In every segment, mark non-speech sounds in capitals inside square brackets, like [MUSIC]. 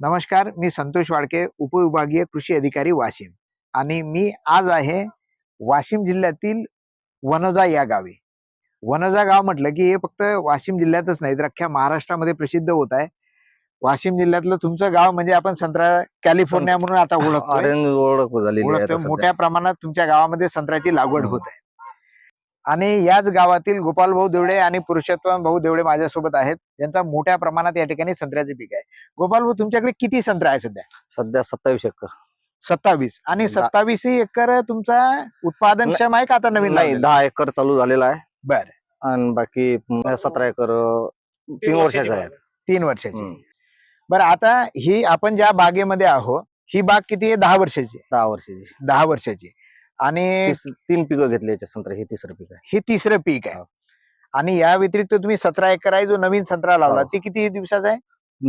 नमस्कार मी संतोष वाडके उपविभागीय कृषी अधिकारी वाशिम. आणि मी आज आहे वाशिम जिल्ह्यातील वनोजा या गावी. वनोजा गाव म्हटलं की हे फक्त वाशिम जिल्ह्यातच नाही तर अख्ख्या महाराष्ट्रामध्ये प्रसिद्ध होत आहे. वाशिम जिल्ह्यातलं तुमचं गाव म्हणजे आपण संत्रा कॅलिफोर्निया म्हणून आता ओळख सध्या. मोठ्या प्रमाणात तुमच्या गावामध्ये संत्र्याची लागवड. होत आहे. आणि याच गावातील गोपाल भाऊ देवडे आणि पुरुषोत्तम भाऊ देवडे माझ्यासोबत आहेत. यांचा मोठ्या प्रमाणात या ठिकाणी संत्र्याचे पीक आहे. गोपाल भाऊ तुमच्याकडे किती संत्रा आहे सध्या? सध्या सत्तावीस एकर. सत्तावीस. आणि सत्तावीस ही एकर तुमचा उत्पादन क्षम आहे का आता नवीन नाही? दहा एकर चालू झालेला आहे. बरं. आणि बाकी सतरा एकर तीन वर्षाचे आहेत. तीन वर्षाची. बरं आता ही आपण ज्या बागेमध्ये आहो ही बाग किती आहे? दहा वर्षाची. दहा वर्षाची. दहा वर्षाची. आणि तीस- तीन पिकं घेतली याच्या संत्रा हे तिसरं पीक आहे. हे तिसरं पीक आहे. हो. आणि या व्यतिरिक्त तुम्ही सतरा एकर आहे जो नवीन संत्रा लावला हो. ती किती दिवसाचा आहे?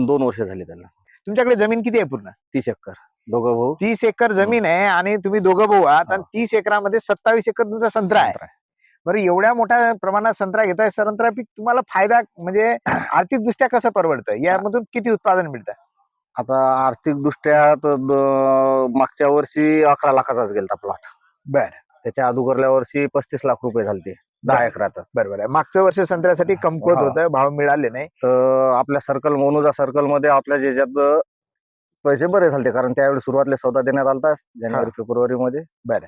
दोन वर्ष झाली त्याला. तुमच्याकडे जमीन किती आहे पूर्ण? तीस एकर. दोघं भाऊ. तीस एकर जमीन आहे आणि तुम्ही दोघं भाऊ आहात आणि हो. तीस एकरामध्ये सत्तावीस एकर तुमचा संत्रा आहे. संत्रा आहे. बरं एवढ्या मोठ्या प्रमाणात संत्रा घेताय संत्रा पीक तुम्हाला फायदा म्हणजे [COUGHS] आर्थिक दृष्ट्या कसं परवडतं यामधून किती उत्पादन मिळतं आता आर्थिक दृष्ट्या मागच्या वर्षी अकरा लाखाचाच गेलता प्लॉट बर. त्याच्या अगोदरल्या वर्षी पस्तीस लाख रुपये झालते. दहा. एकरातच बरोबर आहे मागचं वर्ष संत्र्यासाठी कमकुवत हा. होतं भाव मिळाले नाही. तर आपल्या सर्कल मोनुजा सर्कलमध्ये आपल्या ज्याच्यात पैसे बरे झालते. कारण त्यावेळी सुरुवातीला सौदा देण्यात आलता जानेवारी फेब्रुवारी मध्ये बरं.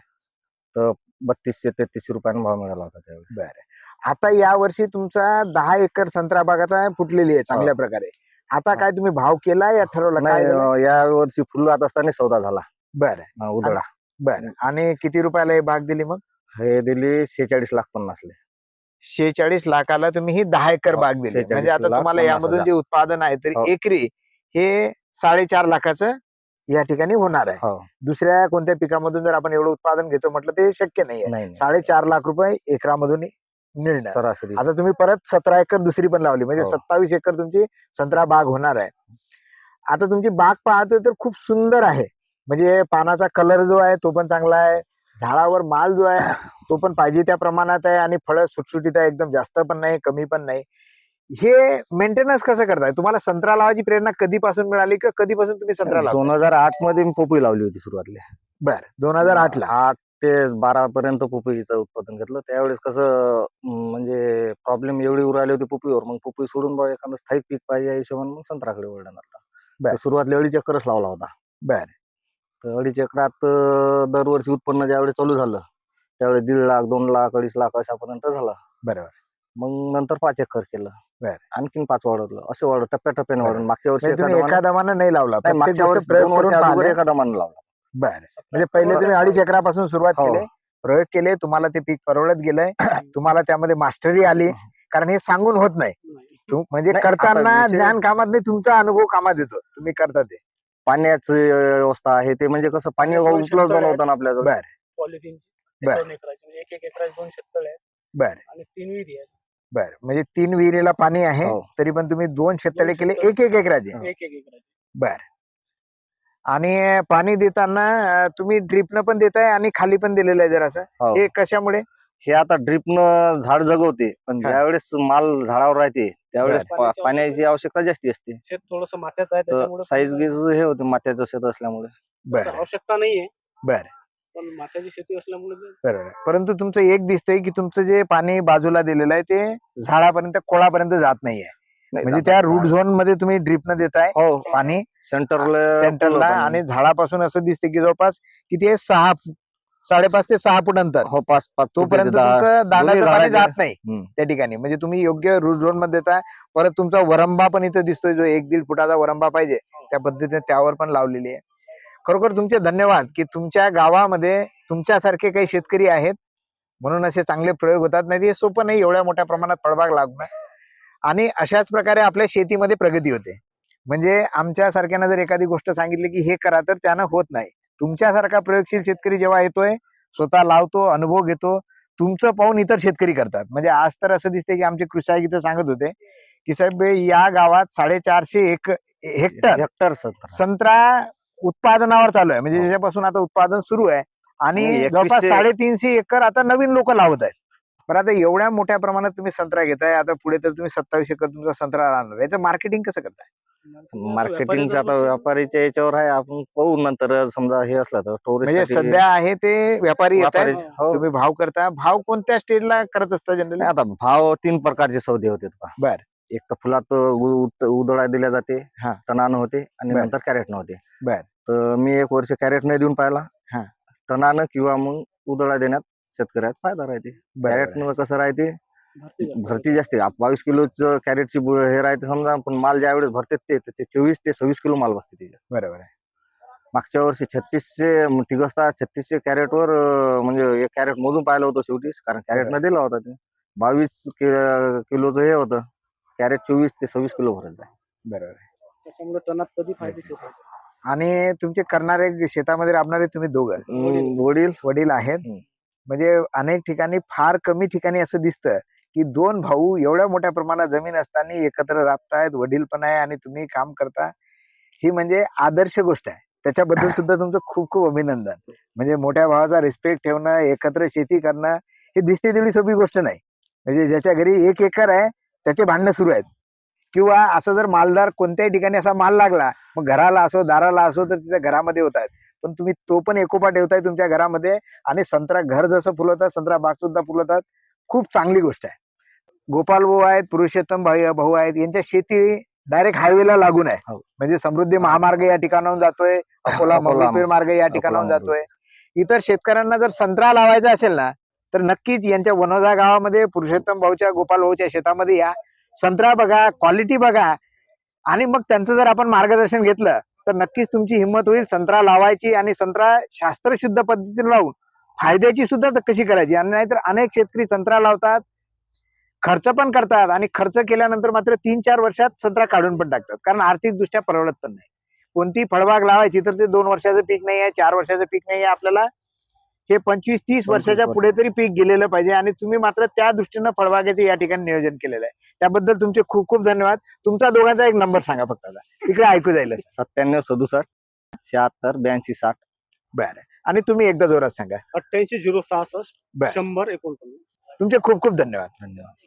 तर बत्तीसशे तेहतीसशे रुपयाने भाव मिळाला होता त्यावेळी. बरं. आता या वर्षी तुमचा दहा एकर संत्रा बागाचा फुटलेली आहे चांगल्या प्रकारे. आता काय तुम्ही भाव केला या ठरवलं? नाही झालं? या वर्षी फुलवात असताना सौदा झाला. बरं. अं, उधळा. बरं. आणि किती रुपयाला हे बाग दिली मग? हे दिली शेहेचाळीस लाख पन्नासले शेहेचाळीस लाखाला तुम्ही ही दहा एकर हो, बाग दिली. 46 म्हणजे आता लाख तुम्हाला पन्नास यामधून हजार. जे उत्पादन आहे तरी हो. एकरी हे साडेचार लाखाचं या ठिकाणी होणार आहे. हो. दुसऱ्या कोणत्या पिकामधून जर आपण एवढं उत्पादन घेतो म्हटलं ते शक्य नाही नाही नाही. साडेचार लाख रुपये एकरामधून मिळणार. सरासरी. आता तुम्ही परत सतरा एकर दुसरी पण लावली. म्हणजे हो. सत्तावीस एकर तुमची संत्रा बाग होणार आहे. आता तुमची बाग पाहतोय तर खूप सुंदर आहे. म्हणजे पानाचा कलर जो आहे तो पण चांगला आहे. झाडावर माल जो आहे तो पण पाहिजे त्या प्रमाणात आहे आणि फळं सुटसुटीत आहे एकदम जास्त पण नाही कमी पण नाही. हे मेंटेनन्स कसं करताय? तुम्हाला संत्रा लावायची प्रेरणा कधीपासून मिळाली का कधीपासून तुम्ही संत्रा लावता दोन हजार आठमध्ये मी पोपई लावली होती सुरुवातीला. बर दोन हजार आठ ला. आठ ते बारा पर्यंत पोपईचं उत्पादन घेतलं. त्यावेळेस कसं म्हणजे प्रॉब्लेम एवढी उरायली होती पोपईवर मग पोपई सोडून बा एखादं स्थायिक पीक पाहिजे या हिशोबाने मग संत्र्याकडे वळलं बर. आता सुरुवातीला अडीच एकरच लावला होता. बर. तर अडीच एकरात दरवर्षी उत्पन्न ज्यावेळी चालू झालं त्यावेळी दीड लाख दोन लाख अडीच लाख अशापर्यंत झालं. बरोबर. मग नंतर पाच एकर केलं. बर. आणखीन पाच वाढवलं. असे वाढ टप्प्याटप्प्याने. वाढून मागच्या वर्षी म्हणजे एका तुम्ही दमानं- एका दमानं नाही लावला. नाही, प्रत्येक मागच्या वर्षी प्रयोग करून वर्षी अगोदर पाहिले. एका दमानं लावला. बर. म्हणजे पहिले तुम्ही अडीच एकरापासून सुरुवात हो. केली प्रयोग केले तुम्हाला ते पीक परवडत गेलंय तुम्हाला त्यामध्ये मास्टरी आली कारण हे सांगून होत नाही. तू- म्हणजे नाही, आता करताना विषय- ज्ञान कामात नाही तुमचा अनुभव कामात येतो. तुम्ही करता ते. पाण्याची व्यवस्था आहे ते म्हणजे कसं पाणी उपलब्ध नव्हतं ना आपल्याजवळ. बर. पॉलिथिनची बर. दोन एकराची म्हणजे एक एक एकराची दोन शेततळे आहेत. बर. आणि तीन विहिरी आहेत. बर. म्हणजे तीन विहिरीला पाणी आहे हो. तरी पण तुम्ही दोन शेततळे केले. एक एक एकराचे. एक एक एकराची. बर. आणि पाणी देताना अं, तुम्ही ड्रिपनं पण देताय आणि खाली पण दिलेलं आहे जरासं. हो. हे कशामुळे? हे आता ड्रिपनं झाड जगवते पण हा. ज्यावेळेस माल झाडावर राहते त्यावेळेस बर. पा- पाण्याची आवश्यकता जास्ती असते. शेत थोडस माथ्याचं आहे त्याच्यामुळे साईज गीज हे होते मात्याचं शेत असल्यामुळे. बर. आवश्यकता नाहीये. बर. पण माथ्याची शेती असल्यामुळे ते- बरोबर आहे. परंतु तुमचं एक दिसतंय की तुमचं जे पाणी बाजूला दिलेलं आहे ते झाडापर्यंत खोळापर्यंत जात नाहीये. नाही, म्हणजे त्या झाड- रूट झोनमध्ये तुम्ही ड्रिपनं देताय हो. पाणी सेंटरला सेंटरला आणि झाडापासून असं दिसते की जवळपास किती आहे? सहा साडेपाच ते सहा फूट अंतर. हो पाच पाच तोपर्यंत तुमचं दांडाचं पाणी झाडाचे- जात नाही. त्या ठिकाणी. म्हणजे तुम्ही योग्य रूट झोनमध्ये देताय. परत तुमचा वरंबा पण इथं दिसतोय जो एक दीड फुटाचा वरंबा पाहिजे. त्या पद्धतीने त्यावर पण लावलेली आहे. खरोखर तुमचे धन्यवाद की तुमच्या गावामध्ये तुमच्यासारखे काही शेतकरी आहेत. म्हणून असे चांगले प्रयोग होतात. नाही हे सोपं नाही एवढ्या मोठ्या प्रमाणात फळबाग लागणं. आणि अशाच प्रकारे आपल्या शेतीमध्ये प्रगती होते. म्हणजे आमच्या सारख्यानं जर एखादी गोष्ट सांगितली की हे करा तर त्यानं होत नाही. तुमच्यासारखा प्रयोगशील शेतकरी जेव्हा येतोय स्वतः लावतो अनुभव घेतो तुमचं पाहून इतर शेतकरी करतात. म्हणजे आज तर असं दिसते की आमचे कृषी आयुक्त सांगत होते की साहेब या गावात साडेचारशे एक हेक्टर हेक्टर संत्रा. उत्पादनावर चालू आहे. म्हणजे हो. ज्याच्यापासून आता उत्पादन सुरू आहे आणि जवळपास 2100 साडेतीनशे एकर आता नवीन लोक लावत आहेत. पण आता एवढ्या मोठ्या प्रमाणात तुम्ही संत्रा घेताय आता पुढे तर तुम्ही सत्तावीस एकर तुमचा संत्रा राहणार याचं मार्केटिंग कसं करताय? मार्केटिंगचं आता व्यापारीच्या याच्यावर आहे आपण पाहू नंतर समजा हे असलं तर म्हणजे टुरिस्ट सध्या आहे ते व्यापारी येत आहेत व्यापारी हो तुम्ही भाव करता भाव कोणत्या स्टेजला करत असता जनरली आता भाव तीन प्रकारचे सौदे होते. बर. एक तर फुलात उ- उत- उधळा दिल्या जाते हा. टनानं होते आणि बर. नंतर कॅरेटनं होते बर. तर मी एक वर्ष कॅरेट नाही देऊन पाहिला हा. टनानं किंवा मग उधळा देण्यात शेतकऱ्यात फायदा राहते. कॅरेटनं कसं राहते भरती जास्त. आहे. बावीस किलोच कॅरेटची हे राहते समजा पण माल ज्या वेळेस भरते ते चोवीस ते सव्वीस किलो माल बसते त्याच्यात. बरोबर आहे. मागच्या वर्षी छत्तीसशे तिघस्ता छत्तीसशे कॅरेटवर म्हणजे एक कॅरेट मोजून पाहिलं होतं शेवटी कारण कॅरेटनं दिला होता ते. बावीस किलोचं हे होतं कॅरेट चोवीस ते सव्वीस किलो भरत आहे बरोबर आहे. त्याच्यामुळे टनात कधी फायदेशीर होते. आणि तुमचे करणारे शेतामध्ये राबणारे तुम्ही दोघं. वडील. वडील आहेत. म्हणजे अनेक ठिकाणी फार कमी ठिकाणी असं दिसतं. की दोन भाऊ एवढ्या मोठ्या प्रमाणात जमीन असताना एकत्र राबतायत वडील पण आहे आणि तुम्ही काम करता ही म्हणजे आदर्श गोष्ट आहे. त्याच्याबद्दल [LAUGHS] सुद्धा तुमचं खूप खूप अभिनंदन. म्हणजे मोठ्या भावाचा रिस्पेक्ट ठेवणं एकत्र शेती करणं ही दिसते तेवढी सोपी गोष्ट नाही. म्हणजे ज्याच्या घरी एक एकर आहे त्याचे भांडणं सुरू आहेत. किंवा असं जर मालदार कोणत्याही ठिकाणी असा माल लागला मग घराला असो दाराला असो तर तिथे घरामध्ये होत आहेत. पण तुम्ही तो पण एकोपा ठेवताय तुमच्या घरामध्ये आणि संत्रा घर जसं फुलवतात संत्रा बाग सुद्धा फुलवतात खूप चांगली गोष्ट आहे. गोपाल भाऊ आहेत पुरुषोत्तम भाई भाऊ आहेत यांच्या शेती डायरेक्ट हायवेला लागून आहे. हो. म्हणजे समृद्धी महामार्ग या ठिकाणाहून जातोय अकोला मंगळपीर मार्ग या ठिकाणाहून जातोय. इतर शेतकऱ्यांना जर संत्रा लावायचा असेल ना तर नक्कीच यांच्या वनोजा गावामध्ये पुरुषोत्तम भाऊच्या गोपाल भाऊच्या शेतामध्ये या. संत्रा बघा क्वालिटी बघा. आणि मग त्यांचं जर आपण मार्गदर्शन घेतलं तर नक्कीच तुमची हिंमत होईल संत्रा लावायची आणि संत्रा शास्त्रशुद्ध पद्धतीने लावून फायद्याची सुद्धा कशी करायची? आणि नाहीतर अनेक शेतकरी संत्रा लावतात खर्च पण करतात आणि खर्च केल्यानंतर मात्र तीन चार वर्षात संत्रा काढून पण टाकतात. कारण आर्थिक दृष्ट्या परवडत पण नाही. कोणती फळबाग लावायची तर ते दोन वर्षाचं पीक नाही आहे चार वर्षाचं पीक नाही आहे आपल्याला. हे पंचवीस तीस वर्षाच्या वर्ष. पुढे तरी पीक गेलेलं पाहिजे आणि तुम्ही मात्र त्या दृष्टीनं फळबागेचे या ठिकाणी नियोजन केलेलं आहे. त्याबद्दल तुमचे खूप खूप धन्यवाद. तुमचा दोघांचा एक नंबर सांगा फक्त आता. इकडे ऐकू जाईल. सत्त्याण्णव सदुसष्ट शहात्तर ब्याऐंशी साठ. बरं. आणि तुम्ही एकदा जोरात सांगा. अठ्ठ्याऐंशी झिरो सहासष्ट बर. शंभर एकोणपन्नास. तुमचे खूप खूप धन्यवाद. धन्यवाद.